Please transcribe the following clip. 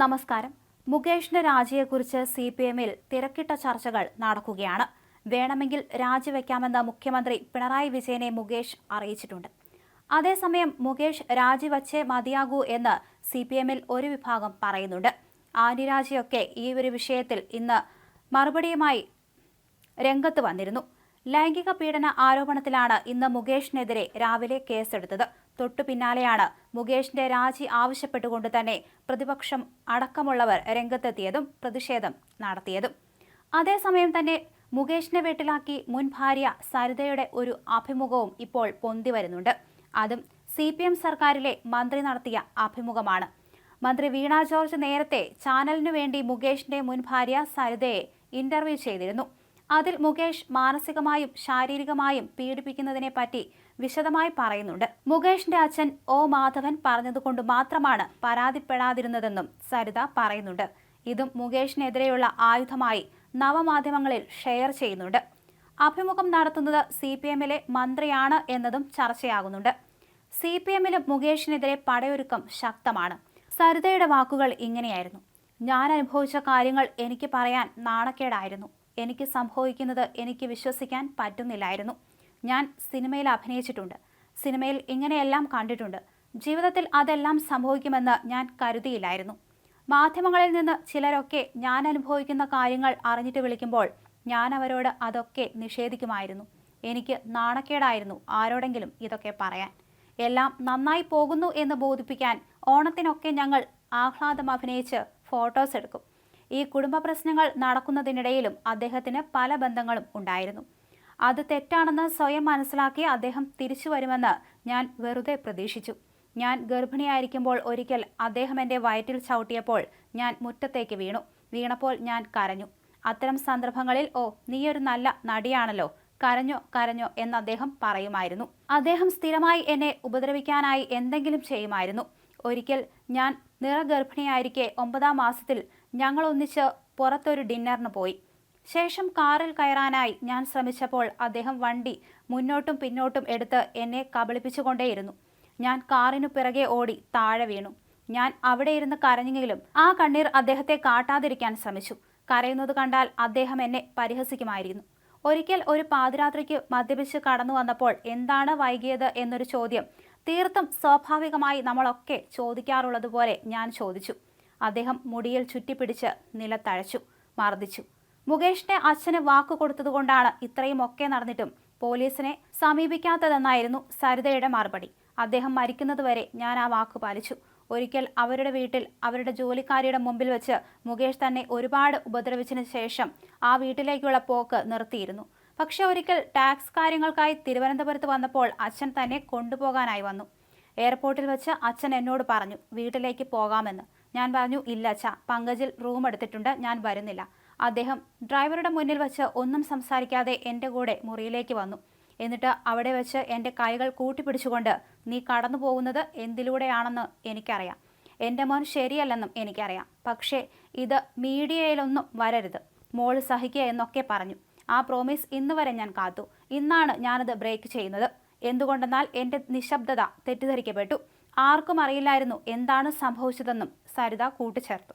നമസ്കാരം. മുകേഷിന്റെ രാജിയെക്കുറിച്ച് C P എമ്മിൽ തിരക്കിട്ട ചർച്ചകൾ നടക്കുകയാണ്. വേണമെങ്കിൽ രാജിവെക്കാമെന്ന് മുഖ്യമന്ത്രി പിണറായി വിജയനെ മുകേഷ് അറിയിച്ചിട്ടുണ്ട്. അതേസമയം മുകേഷ് രാജിവച്ചേ മതിയാകൂ എന്ന് സി പി എമ്മിൽ ഒരു വിഭാഗം പറയുന്നുണ്ട്. ആനിരാജിയൊക്കെ ഈ ഒരു വിഷയത്തിൽ ഇന്ന് മറുപടിയുമായി രംഗത്ത് വന്നിരുന്നു. ലൈംഗിക പീഡന ആരോപണത്തിലാണ് ഇന്ന് മുകേഷിനെതിരെ രാവിലെ കേസെടുത്തത്. തൊട്ടു പിന്നാലെയാണ് മുകേഷിന്റെ രാജി ആവശ്യപ്പെട്ടുകൊണ്ട് തന്നെ പ്രതിപക്ഷം അടക്കമുള്ളവർ രംഗത്തെത്തിയതും പ്രതിഷേധം നടത്തിയതും. അതേസമയം തന്നെ മുകേഷിനെ വീട്ടിലാക്കി മുൻ ഭാര്യ സരിതയുടെ ഒരു അഭിമുഖവും ഇപ്പോൾ പൊന്തി വരുന്നുണ്ട്. അതും സി പി എം സർക്കാരിലെ മന്ത്രി നടത്തിയ അഭിമുഖമാണ്. മന്ത്രി വീണ ജോർജ് നേരത്തെ ചാനലിനു വേണ്ടി മുകേഷിന്റെ മുൻ ഭാര്യ സരിതയെ ഇന്റർവ്യൂ ചെയ്തിരുന്നു. അതിൽ മുകേഷ് മാനസികമായും ശാരീരികമായും പീഡിപ്പിക്കുന്നതിനെ പറ്റി വിശദമായി പറയുന്നുണ്ട്. മുകേഷിന്റെ അച്ഛൻ ഒ മാധവൻ പറഞ്ഞതുകൊണ്ട് മാത്രമാണ് പരാതിപ്പെടാതിരുന്നതെന്നും സരിത പറയുന്നുണ്ട്. ഇതും മുകേഷിനെതിരെയുള്ള ആയുധമായി നവമാധ്യമങ്ങളിൽ ഷെയർ ചെയ്യുന്നുണ്ട്. അഭിമുഖം നടത്തുന്നത് സി പി എമ്മിലെ മന്ത്രിയാണ് എന്നതും ചർച്ചയാകുന്നുണ്ട്. സി പി എമ്മിലും മുകേഷിനെതിരെ പടയൊരുക്കം ശക്തമാണ്. സരിതയുടെ വാക്കുകൾ ഇങ്ങനെയായിരുന്നു. ഞാൻ അനുഭവിച്ച കാര്യങ്ങൾ എനിക്ക് പറയാൻ നാണക്കേടായിരുന്നു. എനിക്ക് സംഭവിക്കുന്നത് എനിക്ക് വിശ്വസിക്കാൻ പറ്റുന്നില്ലായിരുന്നു. ഞാൻ സിനിമയിൽ അഭിനയിച്ചിട്ടുണ്ട്. സിനിമയിൽ ഇങ്ങനെയെല്ലാം കണ്ടിട്ടുണ്ട്. ജീവിതത്തിൽ അതെല്ലാം സംഭവിക്കുമെന്ന് ഞാൻ കരുതിയില്ലായിരുന്നു. മാധ്യമങ്ങളിൽ നിന്ന് ചിലരൊക്കെ ഞാൻ അനുഭവിക്കുന്ന കാര്യങ്ങൾ അറിഞ്ഞിട്ട് വിളിക്കുമ്പോൾ ഞാൻ അവരോട് അതൊക്കെ നിഷേധിക്കുമായിരുന്നു. എനിക്ക് നാണക്കേടായിരുന്നു ആരോടെങ്കിലും ഇതൊക്കെ പറയാൻ. എല്ലാം നന്നായി പോകുന്നു എന്ന് ബോധിപ്പിക്കാൻ ഓണത്തിനൊക്കെ ഞങ്ങൾ ആഹ്ലാദം അഭിനയിച്ച് ഫോട്ടോസ് എടുക്കും. ഈ കുടുംബ പ്രശ്നങ്ങൾ നടക്കുന്നതിനിടയിലും അദ്ദേഹത്തിന് പല ബന്ധങ്ങളും ഉണ്ടായിരുന്നു. അത് തെറ്റാണെന്ന് സ്വയം മനസ്സിലാക്കി അദ്ദേഹം തിരിച്ചു വരുമെന്ന് ഞാൻ വെറുതെ പ്രതീക്ഷിച്ചു. ഞാൻ ഗർഭിണിയായിരിക്കുമ്പോൾ ഒരിക്കൽ അദ്ദേഹം എന്റെ വയറ്റിൽ ചവിട്ടിയപ്പോൾ ഞാൻ മുറ്റത്തേക്ക് വീണു. വീണപ്പോൾ ഞാൻ കരഞ്ഞു. അത്തരം സന്ദർഭങ്ങളിൽ ഓ നീയൊരു നല്ല നടിയാണല്ലോ. കരഞ്ഞോ കരഞ്ഞോ എന്ന് അദ്ദേഹം പറയുമായിരുന്നു. അദ്ദേഹം സ്ഥിരമായി എന്നെ ഉപദ്രവിക്കാനായി എന്തെങ്കിലും ചെയ്യുമായിരുന്നു. ഒരിക്കൽ ഞാൻ നിറഗർഭിണിയായിരിക്കെ ഒമ്പതാം മാസത്തിൽ ഞങ്ങൾ ഒന്നിച്ച് പുറത്തൊരു ഡിന്നറിന് പോയി. ശേഷം കാറിൽ കയറാനായി ഞാൻ ശ്രമിച്ചപ്പോൾ അദ്ദേഹം വണ്ടി മുന്നോട്ടും പിന്നോട്ടും എടുത്ത് എന്നെ കബളിപ്പിച്ചുകൊണ്ടേയിരുന്നു. ഞാൻ കാറിനു പിറകെ ഓടി താഴെ വീണു. ഞാൻ അവിടെ ഇരുന്ന് കരഞ്ഞെങ്കിലും ആ കണ്ണീർ അദ്ദേഹത്തെ കാട്ടാതിരിക്കാൻ ശ്രമിച്ചു. കരയുന്നത് കണ്ടാൽ അദ്ദേഹം എന്നെ പരിഹസിക്കുമായിരുന്നു. ഒരിക്കൽ ഒരു പാതിരാത്രിക്ക് മദ്യപിച്ച് കടന്നു വന്നപ്പോൾ എന്താണ് വൈകിയത് എന്നൊരു ചോദ്യം തീർത്തും സ്വാഭാവികമായി നമ്മളൊക്കെ ചോദിക്കാറുള്ളതുപോലെ ഞാൻ ചോദിച്ചു. അദ്ദേഹം മുടിയിൽ ചുറ്റിപ്പിടിച്ച് നിലത്തഴച്ചു മർദ്ദിച്ചു. മുകേഷിന്റെ അച്ഛന് വാക്കു കൊടുത്തതുകൊണ്ടാണ് ഇത്രയും ഒക്കെ നടന്നിട്ടും പോലീസിനെ സമീപിക്കാത്തതെന്നായിരുന്നു സരിതയുടെ മറുപടി. അദ്ദേഹം മരിക്കുന്നതുവരെ ഞാൻ ആ വാക്ക് പാലിച്ചു. ഒരിക്കൽ അവരുടെ വീട്ടിൽ അവരുടെ ജോലിക്കാരിയുടെ മുമ്പിൽ വെച്ച് മുകേഷ് തന്നെ ഒരുപാട് ഉപദ്രവിച്ചതിന് ശേഷം ആ വീട്ടിലേക്കുള്ള പോക്ക് നിർത്തിയിരുന്നു. പക്ഷെ ഒരിക്കൽ ടാക്സ് കാര്യങ്ങൾക്കായി തിരുവനന്തപുരത്ത് വന്നപ്പോൾ അച്ഛൻ തന്നെ കൊണ്ടുപോകാനായി വന്നു. എയർപോർട്ടിൽ വെച്ച് അച്ഛൻ എന്നോട് പറഞ്ഞു വീട്ടിലേക്ക് പോകാമെന്ന്. ഞാൻ പറഞ്ഞു ഇല്ല അച്ഛ പങ്കജിൽ റൂം എടുത്തിട്ടുണ്ട് ഞാൻ വരുന്നില്ല. അദ്ദേഹം ഡ്രൈവറുടെ മുന്നിൽ വെച്ച് ഒന്നും സംസാരിക്കാതെ എന്റെ കൂടെ മുറിയിലേക്ക് വന്നു. എന്നിട്ട് അവിടെ വെച്ച് എന്റെ കൈകൾ കൂട്ടിപ്പിടിച്ചുകൊണ്ട് നീ കടന്നു പോകുന്നത് എന്തിലൂടെയാണെന്ന് എനിക്കറിയാം. എന്റെ മോൻ ശരിയല്ലെന്നും എനിക്കറിയാം. പക്ഷേ ഇത് മീഡിയയിലൊന്നും വരരുത്. മോൾ സഹിക്കുക എന്നൊക്കെ പറഞ്ഞു. ആ പ്രോമിസ് ഇന്ന് വരെ ഞാൻ കാത്തു. ഇന്നാണ് ഞാനത് ബ്രേക്ക് ചെയ്യുന്നത്. എന്തുകൊണ്ടെന്നാൽ എന്റെ നിശബ്ദത തെറ്റിദ്ധരിക്കപ്പെട്ടു. ആർക്കും അറിയില്ലായിരുന്നു എന്താണ് സംഭവിച്ചതെന്നും സരിത കൂട്ടിച്ചേർത്തു